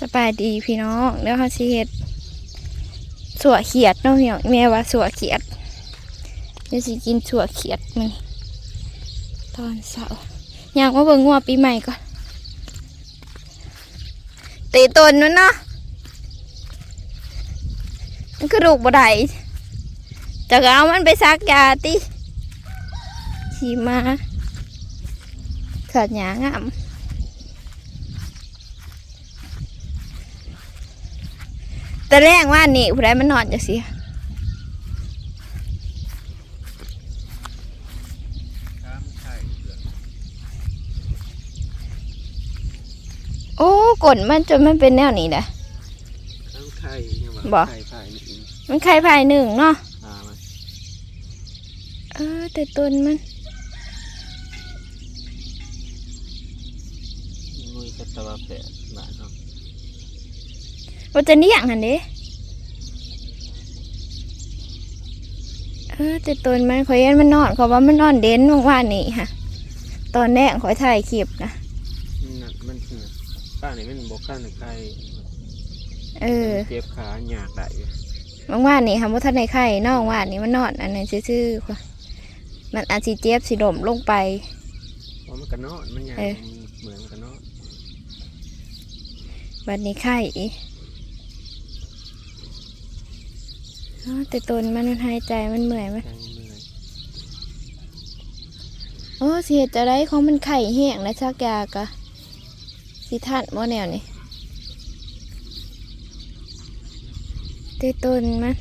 สบายดีพี่น้องแล้วเขาสิเฮ็ดสัวเขียดเนาะพี่น้องแม่ว่าสัวเขียดเดี๋ยวสิกินสัวเขียดมันตอนเช้าอยากมาเบิ่งงัวปีใหม่ก่อนตีตนมันเนาะมันกระดูกบ่ได้จะเอามันไปซักยาติขี่มาขาดหยางาม แต่แรกว่านี่ผู้ใดมันนอนจะเสียข้ามไข่เดือดโอ้กดมันจนมันเป็นแนวนี้แหละข้ามไข่เนี่ยว่าบ่ไข่ไข่นี่มันไข่ภายหนึ่งเนาะตามันเออแต่ต้นมัน ว่าจะเลี้ยงหันเด้เออแต่ต้นมันข่อยเห็นมันนอนเขาว่ามันนอนเด่นว่านๆนี่ค่ะ ตอนแรกข่อยถ่ายคลิปนะมันหนักมันเน่ะป้านี่มันบกข้างในไข่เออเจ็บขาหยากได้อยู่ว่านๆนี่ค่ะว่าท่านในไข่นอกว่านนี่มันนอนอันนั้นซื่อๆค่ะมันอาจสิเจ็บสิดมลงไปเพราะมันกระนอนมันหยากเออมันเหมือนกระนอนบัดนี้ไข่อีกอ๋อ แต่ตนมันมันหายใจมันเมื่อยมันใจเมื่อยโอ้เสียจะได้ของมันไข่แห้งนะชักยากะสิทันบ่แนวนี่แต่ตนมัน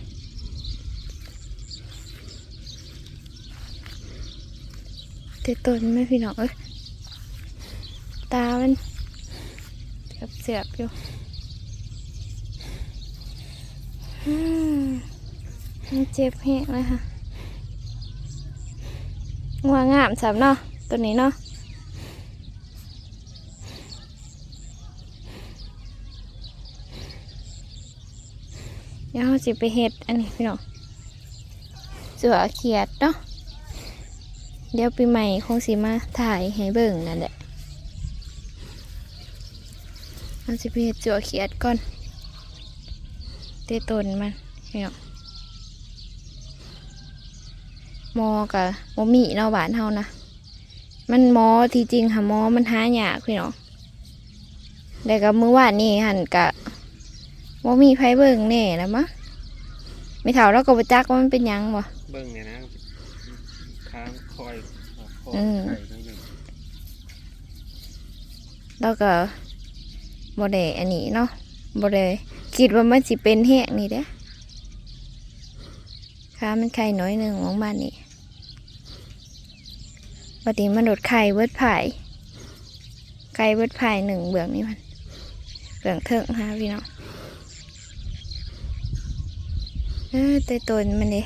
แต่ตนไม่พี่น้องเอ้ยตามันเสียบเสียบๆอยู่อื มันเจ็บแห้งเลยค่ะงัวงามสามเนาะตัวนี้เนาะเดี๋ยวเราสิไปเฮ็ดอันนี้พี่น้องเสือเขียดเนาะเดี๋ยวปีใหม่คงสิมาถ่ายให้เบิ่งนั่นแหละเราสิไปเฮ็ดเสือเขียดก่อนเตะต้นมันพี่น้อง ห มอกับมมีเนาะบ้านเฮานะมันหมอที่จริงค่ะหมอมันหายากพี่น้องแต่กับมือวานนี่หันกะมมีไผเบิ่งแน่นะมะไม่เท่าเราก็บ่จักว่ามันเป็นหยังบ่เบิ้งเนี่ยนะค้างคอยคอยอืมไข่นั่นหนึ่งแล้วก็บ่ได้อันนี้เนาะบ่ได้คิดว่ามันสิเป็นแห้งนี่เด้ขามันไข่น้อยหนึงของบ้านนี่ บัดนี้มันโดดไข่เบิร์ดไผ่ไข่เบิร์ดไผ่หนึ่งเบื้องนี้มันเบื้องเทิงฮะพี่น้องเออแต่ตนมันดิ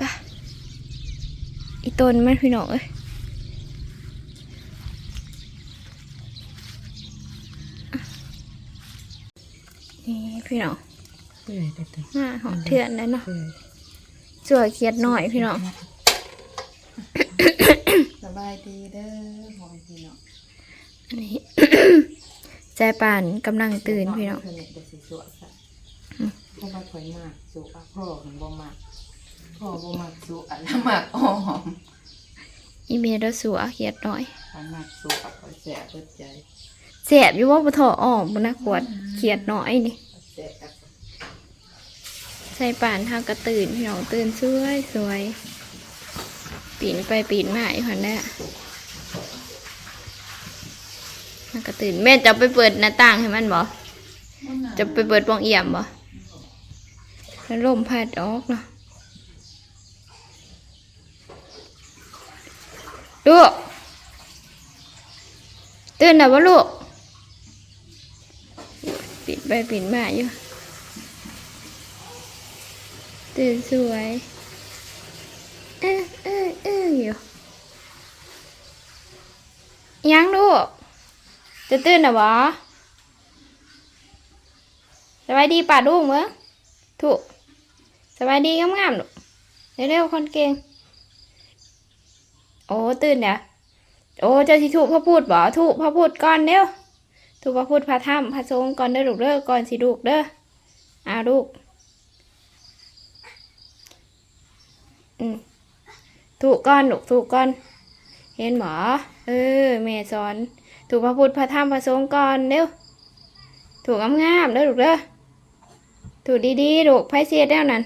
ปะอีตนมันพี่น้องเอ้ยนี่พี่น้อง เปื่อยแต่ตัวหน้าหอมเถื่อนแล้วเนาะเปื่อยสวยเคียดหน่อยพี่น้องสบายดีเด้อหอยพี่น้องอันนี้ ใจป่านกำลังตื่นพี่น้องเพิ่นเนี่ยจะสิสวยค่ะเพราะว่าข่อยมากสุกอะพ่อมันบ่มากพ่อบ่มากสุกอะแล้วมากอ้อมอีเมลแล้วสัวเคียดหน่อยข่อยมากสุกอะข่อยแสบเบิดใจ แสบอยู่ว่าปะถอออกบนนักขวดเคียดหน่อยนี่ข่อยแสบอะ ใส่ป่านท่ากระตื่นพี่น้องตื่นสวยสวยปีนไปปีนมาอีกคนแน่ทางกระตื่นแม่จะไปเปิดหน้าต่างให้มันบ่จะไปเปิดปล่องเอี่ยมบ่แล้วลมพัดออกเนาะลูกตื่นแล้วบ่ลูกปิดไปปิดมาอยู่ ตื่นสวยเอ๊ะเอ๊ะเอ๊ะอยู่ยังลูกจะตื่นหรอวะสบายดีป่าดุ้งเว้ยถูกสบายดีงามๆลูกเร็วๆคนเก่ง โอ้ตื่นเดี๋ยโอ้เจ้าสิถูกพระพูดบ่ถูกพระพูดก่อนเด้วถูกพระพูดพระธรรมพระสงฆ์ก่อนเด้อลูกเด้อก่อนสิลูกเด้ออ่าลูก อืมถูกก่อนลูกถูกก่อน เห็นหมอ เออแม่สอน ถูกพระพุทธพระธรรมพระสงฆ์ก่อนเด้วถูกงามๆเด้อลูกเด้อถูกดีๆลูกไพ่เสียแล้วนั่น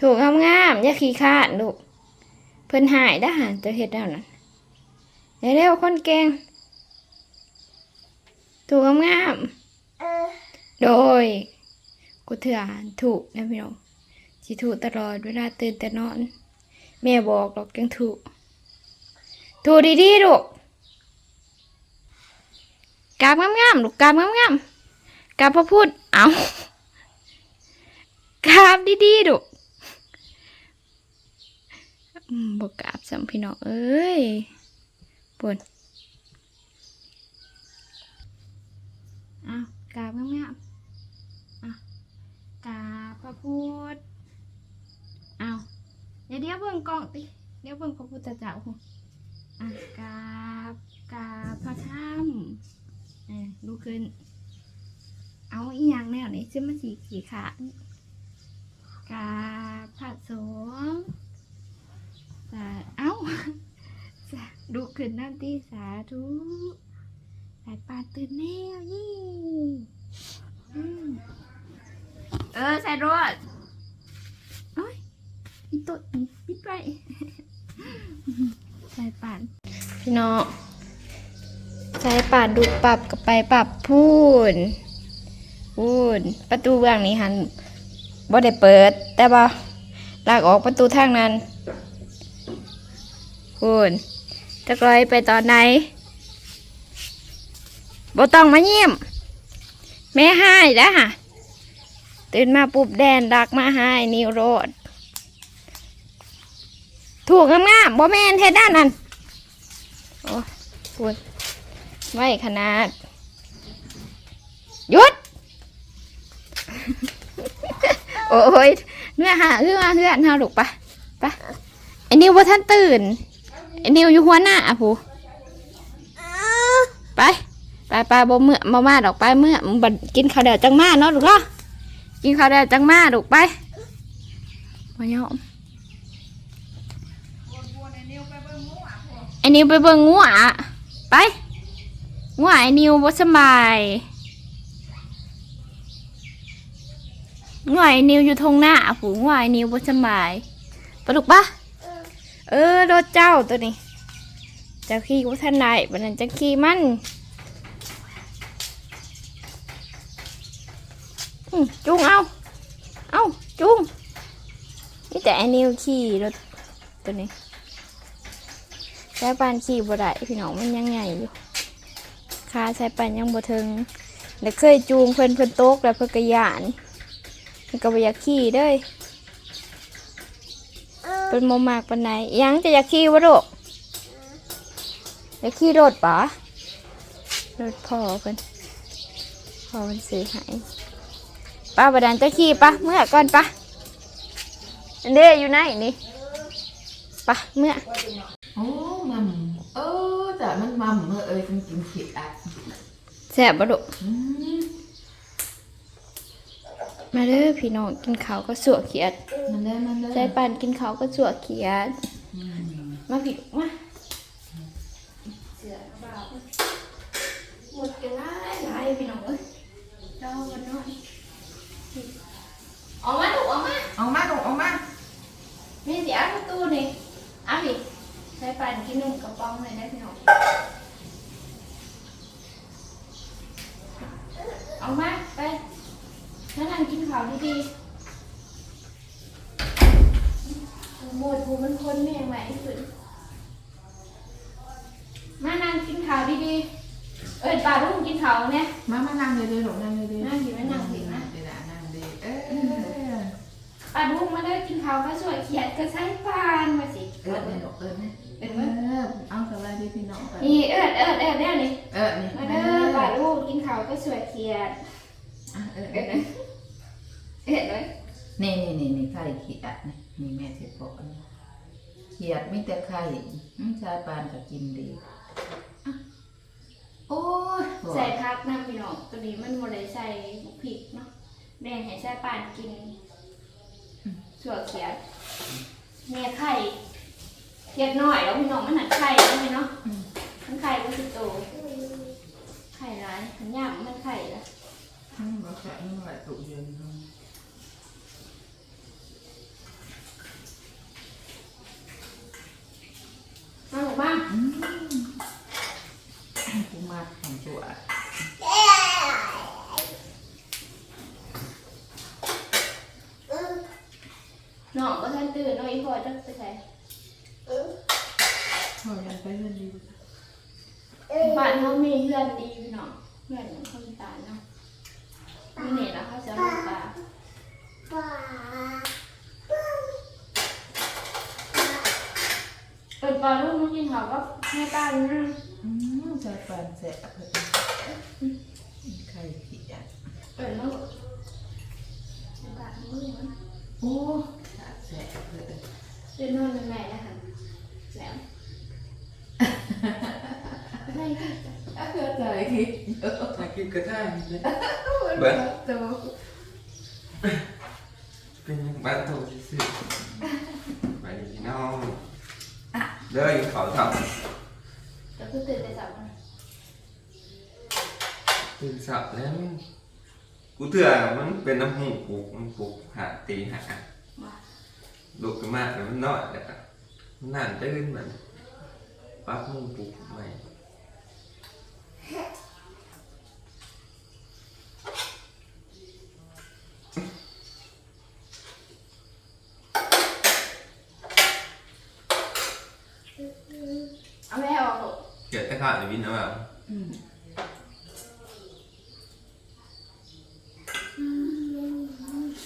ถูกงามๆอย่าขี้ขลาดลูกเพิ่นหายได้หันจะเฮ็ดแล้วนั่นเร็วๆคนเก่งถูกงามๆโดยกูเถื่อนถูกนะพี่น้อง สิถูตลอดเวลาตื่นแต่นอน แม่บอกหรอกยังถูถูดีๆลูกกราบงามๆลูกกราบงามๆกราบพระพุทธเอากราบดีๆลูกบอกกราบสัมพี่น้องเอ้ยปวดเอากราบงามๆเอากราบพระพุทธ เอาเดี๋ยวเดี๋ยวเบิ่งกล้องติเดี๋ยวเบิ่งพระพุทธเจ้าอะกราบกราบพระธรรมเออลุกขึ้น เอาอีหยังแนวนี้จะมาสีขี่ขากราบพระสงฆ์สาเอ้าสาลุกขึ้นนั่นที่สาธุสายปานตื่นแนวยี่เออใส่รถโอ้ย อีตุ๊ดนี่ปิดไปสายป่าน พี่น้องสายป่านดูปรับกับไปปรับพูนพูนประตูเบื้องนี้หันบ่ได้เปิด แต่บ่ลากออกประตูทางนั้นพูนจะกลอยไปตอนไหนบ่ต้องมาเยี่ยม แม่ให้แล้วค่ะตื่นมาปุ๊บแดนดักมาให้นิวโรด ถูกงามๆบ่แม่นเฮ็ดด้านนั้นโอ้พูดไว้ขนาดหยุด โอ้ยเนื้อหาเอื้อเฮือนเฮาลูกปะปะไอ้นิวบ่ทันตื่นไอ้นิวอยู่หัวหน้าอะผู้ไปไปไปบ่เมื่อบ่มาดอกไปเมื่อมึงบัดกินข้าวเดียวจังมาเนาะลูกเนาะกินข้าวเดียวจังมาลูกไปบ่ยอม ไอ้นิวไปเบิ่งงัวอะไปงัวไอ้นิวบ่สบายงัวไอ้นิวอยู่ทงหน้าผูงัวไอ้นิวบ่สบายปะลูกปะเออรถเจ้าตัวนี้เจ้าขี่กูทันได้บัดนั้นจะขี่มันจุงเอาเอาจุงนี่แต่ไอ้นิวขี่รถตัวนี้ สายปานขี่บ่ได้พี่น้องมันยังใหญ่อยู่ขาสายปานยังบ่ถึงแล้วเคยจูงเพิ่นเพิ่นโต๊กแล้วเพิ่นก็ยานมันก็บ่อยากขี่เด้ยเป็นโมมากปานไหนยังจะอยากขี่บ่ลูกอยากขี่รถปะรถพ่อเพิ่นพ่อเพิ่นซื้อให้ป้าบดานจะขี่ปะเมื่อก่อนปะอันเด้อยู่ไหนนี่ปะเมื่อ อแต่มันมัมเมื่อเอ้ยจริงๆผิดอะแซ่บบ่ลูกอืมมาเด้อพี่น้องกินข้าวก็สวเขียดมันได้มันได้ใจปานกินข้าวก็สวเขียด อืมมาพี่มาเสือบ่าวหมดกันหลายหลายพี่น้องเอ้ยเจ้าวันนอนออกมาถูกออกมาเอามาตรงเอามา มีเสียประตูนี่เอาพี่ ใจปานกินนุ่มกระป๋องเลยนะพี่น้องเอามาไปแล้วนั่งกินข้าวดีๆหมดหูมันคนแม่งไหวสุดมานั่งกินข้าวดีๆเอ้ยป่าลุงกินข้าวเนี่ยมามานั่งเลยเลยหลงนั่งเลยเลยนั่งสิมานั่งสิมาเดี๋ยวนะนั่งดีเออป่าลุงมาได้กินข้าวก็สวยเขียดก็ใช้ปานมาสิเอิดเนี่ยหลงเอิดเนี่ย เป็นเอมั้ยอเอาสบายดีพี่น้องไปนี่เอิดเอิดเอิดเด้อนี่เออนี่มาเด้อป่าลุงกินข้าวก็สวยเขียดอะเออเอิดเลยเอิดเลยนี่นี่นี่นี่ใครขีดอะนี่นี่แม่เสร็จบอกอันนี้เขียดมีแต่ไข่อืมชายปานก็กินดีอะโอ้ยใส่พักน้ำพี่น้องตัวนี้มันโมได้ใส่บุกผิดเนาะแบ่งให้ใส่ปานกินส่วนเขียดแม่ไข่ เขียดน้อยแล้วพี่น้องมันหันไข่ใช่ไหมเนาะอืมมันไข่ก็สิโตไข่ร้ายมันยากมันไข่ละอืมบ่แข็งไว้ตู้เย็นเนาะ มาหมูบ้าง อืมกูมากของตัว น้องก็ท่านตื่นน้องอีพอจะไปใส่ พอยังไปเพื่อนดี บ้านเขามีเพื่อนดีพี่น้องเพื่อนของคนตายเนาะนี่เนี่ยนะเขาจะเอาลูกตา เปิดปลาลูกมันกินเขาก็ให้ตาอยู่นะอืมชายปานแสบเพิ่นไข่เขียดเปิดลูกตามือมันโอ้แสบเพิ่นเดินนอนเป็นแม่นะคะแล้วไม่ค่ะอะเกิดใจคิดเยอะถ้ากินก็ได้เลยเบิ้ลตัวเป็นยังบ้านโตซื่อๆไปพี่น้อง เด้ออยู่เขาทก็คือตื่นแต่เช้านะำตื่นสับแล้วกูเถื่อมันเป็นน้ำหูปลุกมันปลุกหาตีหามาลุกขึ้นมาแล้วมันนอนแล้วก็มันนั่นตื่นมันปั๊บหูปลุกใหม่ เอาแม่ออก เถอะเกิดตะขาดในวินเอาแบบอืม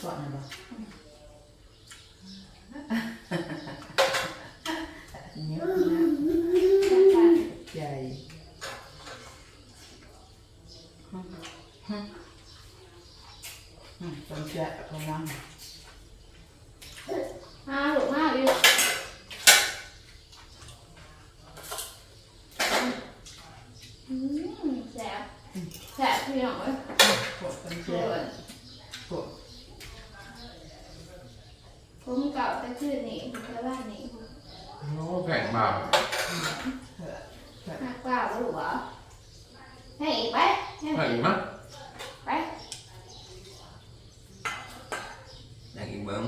สอนบ่เนี่ยนะใหญ่ฮึฮึฮึต้องแจะกำลัง มาลูกมาอยู่อืมแสบแสบพี่น้องเอ้ย พวกต้อง เกิ แจะ ด พวก ผมเก่าแต่ชื่อนี่ผมเคยบ้านนี่ โอ้แข็งมาก เถอะ หักเปล่าลูกเหรอให้อีกไปให้ แข็งมาก ไป อยากกินเบิ้ง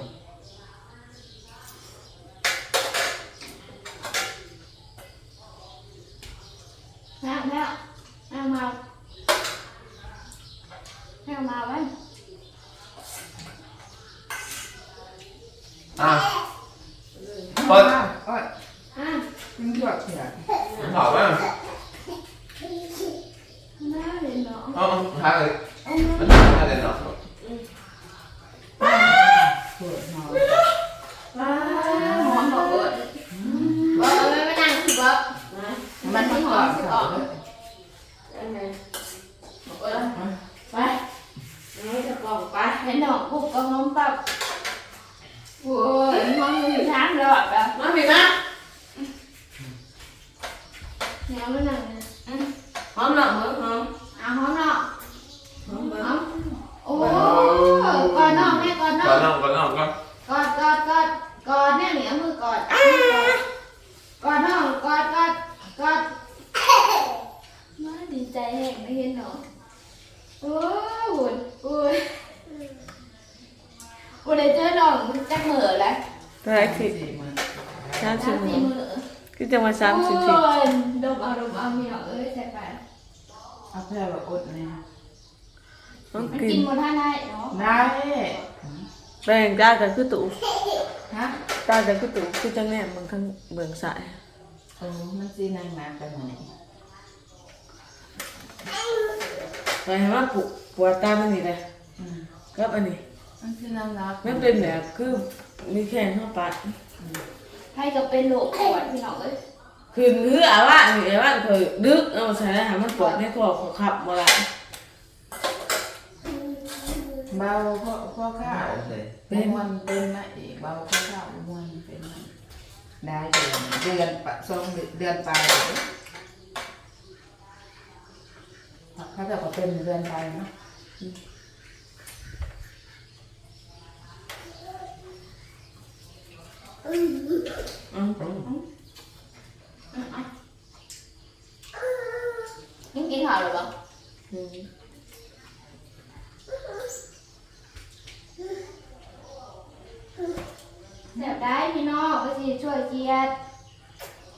แล้วแล้วเอามาให้เอามาไว้ อะ เปิดโอ้ย อะ กินถั่วเขียว มันถอดมั้ย น่าเรียนเนาะ เอ๋อทาเลย เอา มัน มา ทาเลยเนาะ ถั่วหอม ว้าหอมบอกเอิดว่าเอาไว้ไม่นั่งสิบ่ มันมันกรอบเขาเลยบอกเอิดไปนี่จะกล่องไปให้น้องปุ๊บก็หอมปับโอ้ยหอมอยู่ทางเลยแบบมาพี่มาแนวมันนั่งเนี่ยอืมหอมหน่อยหอมหอมเอาหอมเนาะหอมเบิ้หอมโอ้ก่อนน้องแม่ก่อนน้ก่ออนงน้องก่อนน้องก่อนกอดกอดกอดกอดเนี่ยเหนียวมือกอดกอดน้องกอดกอด กอดมาดีใจแห่งไม่เห็นหนอโอ้ยหุ่นอุ้ยอุ่นได้เจอน้องจักเหม่อแล้วตัวไหนสิสี่มันสามสิสาบมสี่มือคือจะมาสามสิบโอ้สิบยดมเอาดมเอามีหรอเอ้ยใส่ไปเอาแค่ว่าอดเนี่ยต้องมันกิกินนหมดท่าได้เนาะได้แบ่งตาแต่คือตู่ฮะ ตาแต่คือตู่คือจังแน่มึงทั้งเบื้องสาย เออมันสีนางมาไปไหนไปให้ว่าปุปวดตามันนี่เลยอืมกับอันนี้มันสีนางรักมันเป็นแบบคือมีแข้งเข้าปะให้กับเป็นโรคปวดพี่น้องเอ้ยคือเนื้ออาว่านี่อาว่าเคยดึกเอาใส่อาหารมันปวดในคอขอขับมาละเบาพ่อพ่อข้าวเลยเป็นวันเป็นมาอีกเบาพ่อข้าววันเป็นมา ได้เดือนเดือนปะสองเดือนเดือนไปเขาจะก็เป็นเดือนไปเนาะยังกินข้าวหรือเปล่า อืม เดี๋ยวได้พี่น้องก็สิช่วยเจียด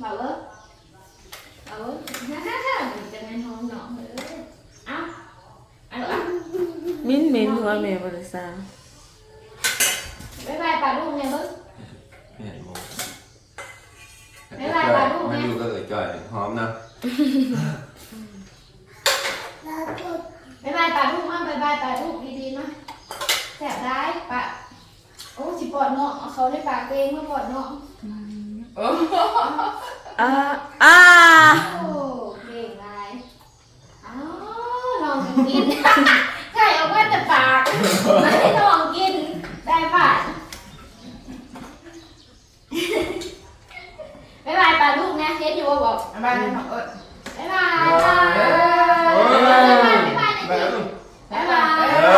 มาเว้ยเอาเว้ยมันจะไม่ท้องหนองเลยเอ้าเอาอะ มิ้นเหม็นหัวแม่บริษัทบ๊ายบายป่าลูกเนี่ยเบิ้งเห็นบ่บ๊ายบายปลาลูกนะมาอยู่ก็เอ่ยจ่อยหอมนะบ๊ายบายป่าลูกมาบ๊ายบายป่าลูกดีๆมาแสบได้ป่าโอ้สิปอดเนาะเอาเขาในปากตัวเองมาปอดเนาะอ่าอ่าโอ้เก่งไรอ้าวลองกิน ไก่ออกมาแต่ปากไม่ได้ลองกิน ได้ป่ะ บ๊ายบายป่าลูกนะเฮ็ดอยู่ว่าบอก เอาบ้านให้น้องเอิญ บ๊ายบายป่าบ๊ายบายบ๊ายบายนะจิบ๊ายบาย เอ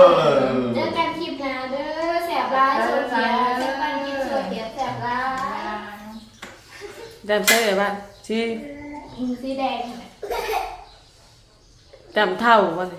อ เจอกันคลิปหน้าเด้อแสบร้ายโซเชียลเจอกันคลิปโซเชียลแสบร้าย จำใช่ไหมบ้านที่ อิ